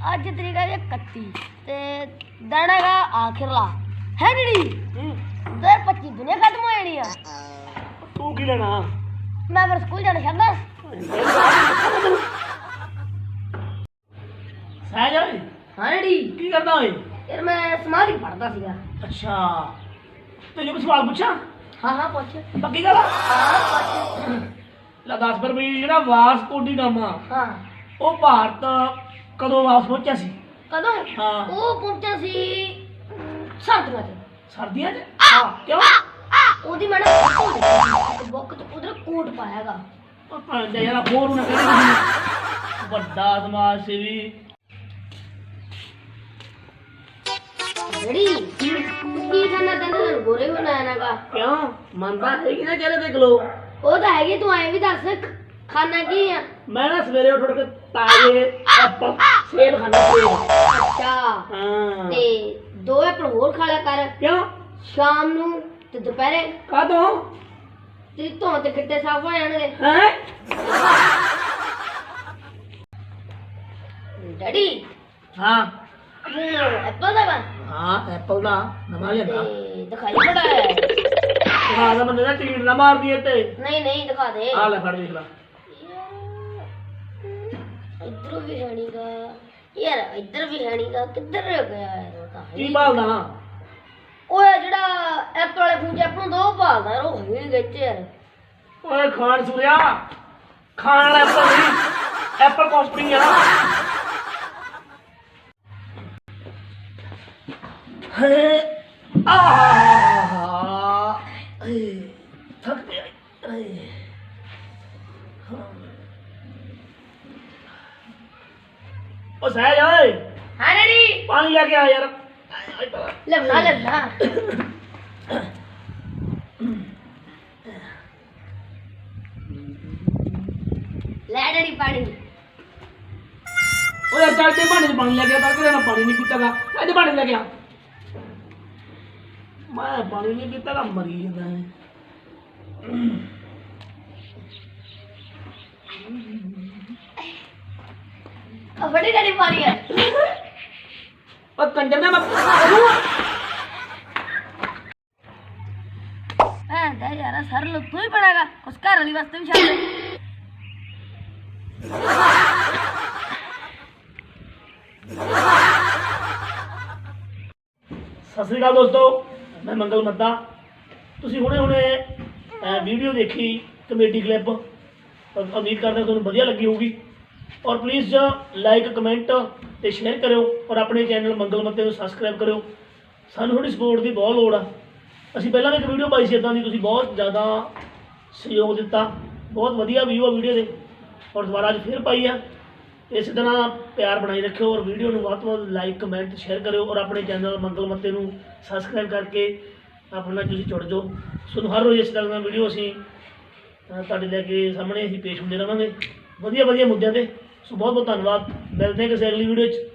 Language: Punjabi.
ਅੱਜ ਤਰੀਕ ਹੈ 31 ਤੇ ਦਿਨ ਹੈਗਾ ਆਖਿਰਲਾ। ਹੈ ਜਿਹੜੀ? 2025 ਦੁਨੀਆ ਖਤਮ ਹੋ ਜਾਣੀ ਆ। ਤੂੰ ਕੀ ਲੈਣਾ? ਮੈਂ ਫਿਰ ਸਕੂਲ ਜਾਣਾ ਚਾਹੁੰਦਾ ਸਹਿਜ ਓਏ। ਹਾਂ ਜਿਹੜੀ ਕੀ ਕਰਦਾ ਓਏ? ਯਾਰ ਮੈਂ ਸਮਾਧੀ ਪੜਦਾ ਸੀਗਾ। ਅੱਛਾ। ਤੈਨੂੰ ਕੋਈ ਸਵਾਲ ਪੁੱਛਾਂ? ਹਾਂ ਹਾਂ ਪੁੱਛ। ਪੱਕੀ ਗੱਲ? ਹਾਂ ਪੁੱਛ। ਲੈ ਦੱਸ ਫਿਰ ਵੀ ਜਿਹੜਾ ਹਾਂ। ਉਹ ਭਾਰਤ ਕਦੋਂ ਵਾਪਸ ਪਹੁੰਚਿਆ ਸੀ? ਕਦੋਂ? ਹਾਂ। ਉਹ ਪਹੁੰਚਿਆ ਸੀ ਸਰਦੀਆਂ ਚ। ਸਰਦੀਆਂ 'ਚ? ਹਾਂ ਕਿਉਂ? ਉਹਦੀ ਮੈਂ ਨਾ ਬੁੱਕ ਚ ਉਧਰ ਕੋਟ ਪਾਇਆਗਾ ਉਹ ਯਾਰ ਹੋਰ ਨਾ ਕਰੀ ਕਿਸੇ ਵੱਡਾ ਸਮਾਜ ਸੇਵੀ ਜਿਹੜੀ ਕੀ ਖਾਣਾ ਤੈਨੂੰ ਗੋਰੇ ਬਣਾਇਆ ਨਾਗਾ ਕਿਉਂ? ਮੰਨਦਾ ਹੈ ਕਿ ਨਾ ਚਿਹਰੇ ਤੇ ਗਲੋ? ਉਹ ਤਾਂ ਹੈਗੀ ਤੂੰ ਐਂ ਵੀ ਦੱਸ। ਖਾਣਾ ਕੀ ਆ? ਮੈਂ ਨਾ ਸਵੇਰੇ ਉੱਠ ਉੱਠ ਕੇ ਤਾਜ਼ੇ ਐਪਲ ਸੇਬ ਖਾਂਦਾ ਸੇਬ। ਅੱਛਾ। ਹਾਂ। ਤੇ ਦੋ ਐਪਲ ਹੋਰ ਖਾ ਲਿਆ ਕਰ। ਕਿਉਂ? ਸ਼ਾਮ ਨੂੰ ਤੇ ਦੁਪਹਿਰੇ ਕਾਦੋਂ ਤੇਰੀ ਧੌਣ ਤੇ ਗਿੱਟੇ ਸਾਫ਼ ਹੋ ਜਾਣਗੇ। ਹੈ? ਡੈਡੀ? ਹਾਂ। ਹੁਣ ਐਪਲ ਦਾ ਹਾਂ ਐਪਲ ਦਾ। ਨਵਾਂ ਲਿਆਂਦਾ। ਤੇ ਦਿਖਾਈ ਬੜਾ ਹੈ। ਹਾਂ ਦਾ ਬੰਦੇ ਦਾ ਟੀਨ ਨਾ ਮਾਰ ਦਈਏ ਤੇ ਨਹੀਂ ਨਹੀਂ ਦਿਖਾ ਦੇ। ਆ ਲੈ ਫੜ ਦੇਖ ਲੈ। ਇਧਰ ਵੀ ਹੈ ਨਹੀਂਗਾ ਯਾਰ ਇੱਧਰ ਵੀ ਹੈ ਨਹੀਂਗਾ ਕਿੱਧਰ ਗਿਆ ਯਾਰ ਉਹ ਤਾਂ? ਹੈ ਕੀ ਹੀ। ਭਾਲਦਾ ਓਏ ਜਿਹੜਾ ਐਪਲ ਵਾਲੇ ਫੋਨ ਚ ਨੂੰ ਦੋ ਭਾਲਦਾ ਯਾਰ, ਉਹ ਹੈ ਵਿੱਚ ਯਾਰ। ਓਏ ਖਾਨ ਸੂਰਿਆ ਖਾਣ ਵਾਲਾ ਐਪਲ ਨਹੀਂ ਐਪਲ ਕੰਪਨੀ ਆ। ਹੈ ਆਹ। ਥੱਕ ਗਿਆ। ਏ ਉਹ ਸਹਿਜ ਓਏ। ਹਾਂ ਡੈਡੀ। ਪਾਣੀ ਲੈ ਕੇ ਆ ਯਾਰ। ਲੈਣਾ ਲੈਣਾ ਲੈ ਡੈਡੀ ਪਾਣੀ। ਓਏ ਚੱਲ ਤੇ ਭਾਂਡੇ ਚ ਪਾਣੀ ਲੈ ਕੇ ਆ ਤਾਂ ਕਿਹੜਾ ਮੈਂ ਪਾਣੀ ਨਹੀਂ ਪੀਤਾਗਾ। ਅੱਜ ਪਾਣੀ ਲੈ ਕੇ ਆ। ਮੈਂ ਪਾਣੀ ਨਹੀਂ ਪੀਤਾਗਾ ਮਰੀ ਜਾਂਦਾ। ਹੈ ਆ ਫੜੀ ਡੈਡੀ ਪਾਣੀ ਆ ਉਹ ਕੰਜਰ ਦਾ ਮੈਂ ਹਾਂ ਦਾ ਯਾਰ ਸਰ ਲੋ ਤੂੰ ਹੀ ਪੜਾਗਾ। ਉਸ ਘਰ ਵਾਲੀ ਵਾਸਤੇ ਵੀ ਛੱਡ ਸਤਿ ਸ੍ਰੀ ਅਕਾਲ ਦੋਸਤੋ ਮੈਂ ਮੰਗਲ ਮੱਦਾ। ਤੁਸੀਂ ਹੁਣੇ ਹੁਣੇ ਵੀਡੀਓ ਦੇਖੀ ਕਮੇਡੀ ਕਲਿੱਪ। ਉਮੀਦ ਕਰਦਾ ਤੁਹਾਨੂੰ ਵਧੀਆ ਲੱਗੀ ਹੋਊਗੀ। ਔਰ ਪਲੀਜ਼ ਲਾਈਕ ਕਮੈਂਟ ਤੇ ਸ਼ੇਅਰ ਕਰਿਓ ਔਰ ਆਪਣੇ ਚੈਨਲ ਮੰਗਲ ਮੱਤੇ ਨੂੰ ਸਬਸਕ੍ਰਾਈਬ ਕਰਿਓ। ਸਾਨੂੰ ਤੁਹਾਡੀ ਸਪੋਰਟ ਦੀ ਬਹੁਤ ਲੋੜ ਆ। ਅਸੀਂ ਪਹਿਲਾਂ ਵੀ ਇੱਕ ਵੀਡੀਓ ਪਾਈ ਸੀ ਇਦਾਂ ਦੀ, ਤੁਸੀਂ ਬਹੁਤ ਜ਼ਿਆਦਾ ਸਹਿਯੋਗ ਦਿੱਤਾ। ਬਹੁਤ ਵਧੀਆ ਵਿਊ ਆ ਵੀਡੀਓ ਦੇ। ਔਰ ਦੁਬਾਰਾ ਅੱਜ ਫਿਰ ਪਾਈ ਆ। ਇਸੇ ਤਰ੍ਹਾਂ ਪਿਆਰ ਬਣਾਈ ਰੱਖਿਓ ਔਰ ਵੀਡੀਓ ਨੂੰ ਵੱਧ ਤੋਂ ਵੱਧ ਲਾਈਕ ਕਮੈਂਟ ਸ਼ੇਅਰ ਕਰਿਓ ਔਰ ਆਪਣੇ ਚੈਨਲ ਮੰਗਲ ਮੱਤੇ ਨੂੰ ਸਬਸਕ੍ਰਾਈਬ ਕਰਕੇ ਆਪਣੇ ਨਾਲ ਤੁਸੀਂ ਜੁੜ ਜਾਓ। ਤੁਹਾਨੂੰ ਹਰ ਰੋਜ਼ ਇਸ ਤਰ੍ਹਾਂ ਦੀਆਂ ਵੀਡੀਓ ਅਸੀਂ ਤੁਹਾਡੇ ਲੈ ਕੇ ਸਾਹਮਣੇ ਅਸੀਂ ਪੇਸ਼ ਹੁੰਦੇ ਰਵਾਂਗੇ। ਵਧੀਆ ਵਧੀਆ ਮੁੱਦਿਆਂ ਤੇ। ਸੋ ਬਹੁਤ ਬਹੁਤ ਧੰਨਵਾਦ। ਮਿਲਦੇ ਹਾਂ ਕਿਸੇ ਅਗਲੀ ਵੀਡੀਓ 'ਚ।